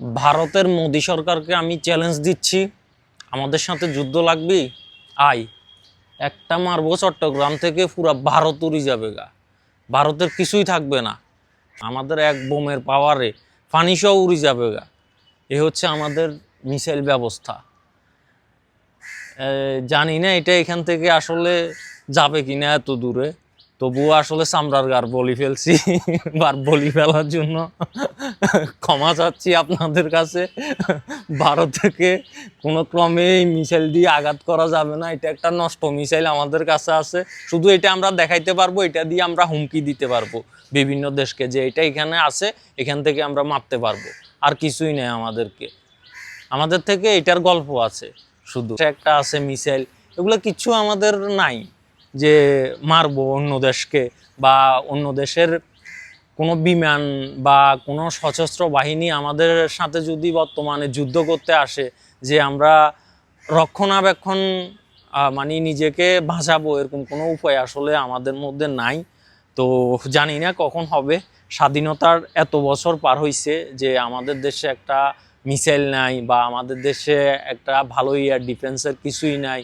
ভারতের মোদী সরকারকে আমি চ্যালেঞ্জ দিচ্ছি। আমাদের সাথে যুদ্ধ লাগবে? আই, একটা মারবো চট্টগ্রাম থেকে, পুরা ভারত উড়ে যাবে গা। ভারতের কিছুই থাকবে না। আমাদের এক বোমের পাওয়ারে ফানিসও উড়ে যাবে গা। এ হচ্ছে আমাদের মিসাইল ব্যবস্থা। জানি না এটা এখান থেকে আসলে যাবে কিনা এত দূরে। তবুও আসলে চামড়ার গার বলি ফেলছি, বার বলি ফেলার জন্য। ক্ষমা চাচ্ছি আপনাদের কাছে। ভারত থেকে কোনো ক্রমে এই মিসাইল দিয়ে আঘাত করা যাবে না। এটা একটা নষ্ট মিসাইল আমাদের কাছে আছে। শুধু এটা আমরা দেখাইতে পারব, এটা দিয়ে আমরা হুমকি দিতে পারব বিভিন্ন দেশকে যে এটা এখানে আছে, এখান থেকে আমরা মারতে পারব। আর কিছুই নেই আমাদেরকে। আমাদের থেকে এটার গল্প আছে শুধু। একটা আছে মিসাইল। এগুলো কিছু আমাদের নাই। যে মারবো অন্য দেশকে বা অন্য দেশের কোনো বিমান বা কোনো সশস্ত্র বাহিনী আমাদের সাথে যদি বর্তমানে যুদ্ধ করতে আসে যে আমরা রক্ষণাবেক্ষণ মানে নিজেকে বাঁচাবো এরকম কোনো উপায় আসলে আমাদের মধ্যে নাই। তো জানি না কখন হবে। স্বাধীনতার এত বছর পার হইছে যে আমাদের দেশে একটা মিসাইল নাই বা আমাদের দেশে একটা ভালো এয়ার ডিফেন্সের কিছুই নাই।